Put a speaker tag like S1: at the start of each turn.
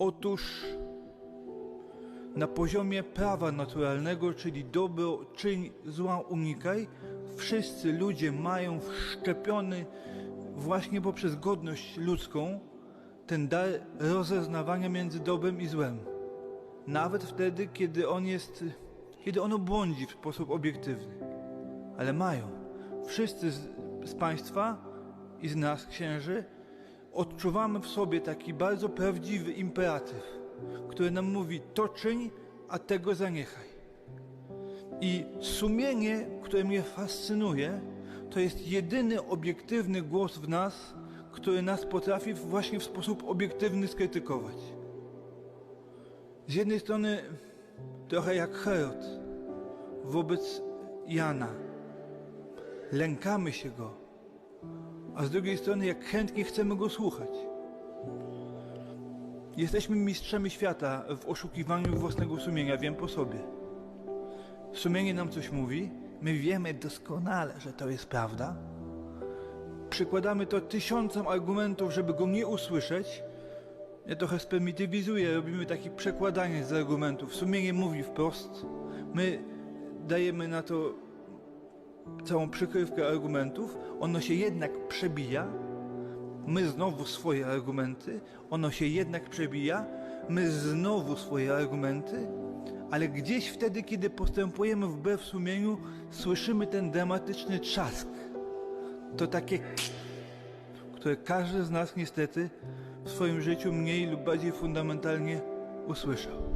S1: Otóż na poziomie prawa naturalnego, czyli dobro czyń, zła unikaj, wszyscy ludzie mają wszczepiony właśnie poprzez godność ludzką ten dar rozeznawania między dobrem i złem. Nawet wtedy, kiedy on jest, kiedy ono błądzi w sposób obiektywny. Ale mają. Wszyscy z, z Państwa i z nas, księży, odczuwamy w sobie taki bardzo prawdziwy imperatyw, który nam mówi to czyń, a tego zaniechaj. I sumienie, które mnie fascynuje, to jest jedyny obiektywny głos w nas, który nas potrafi właśnie w sposób obiektywny skrytykować. Z jednej strony trochę jak Herod wobec Jana. Lękamy się go, a z drugiej strony jak chętnie chcemy go słuchać. Jesteśmy mistrzami świata w oszukiwaniu własnego sumienia, wiem po sobie. Sumienie nam coś mówi, my wiemy doskonale, że to jest prawda. Przykładamy to tysiącom argumentów, żeby go nie usłyszeć. Ja trochę sprymitywizuję, robimy takie przekładanie z argumentów. Sumienie mówi wprost. My dajemy na to całą przykrywkę argumentów. Ono się jednak przebija. My znowu swoje argumenty. Ono się jednak przebija. My znowu swoje argumenty. Ale gdzieś wtedy, kiedy postępujemy wbrew sumieniu, słyszymy ten dramatyczny trzask. To takie które każdy z nas niestety w swoim życiu mniej lub bardziej fundamentalnie usłyszał.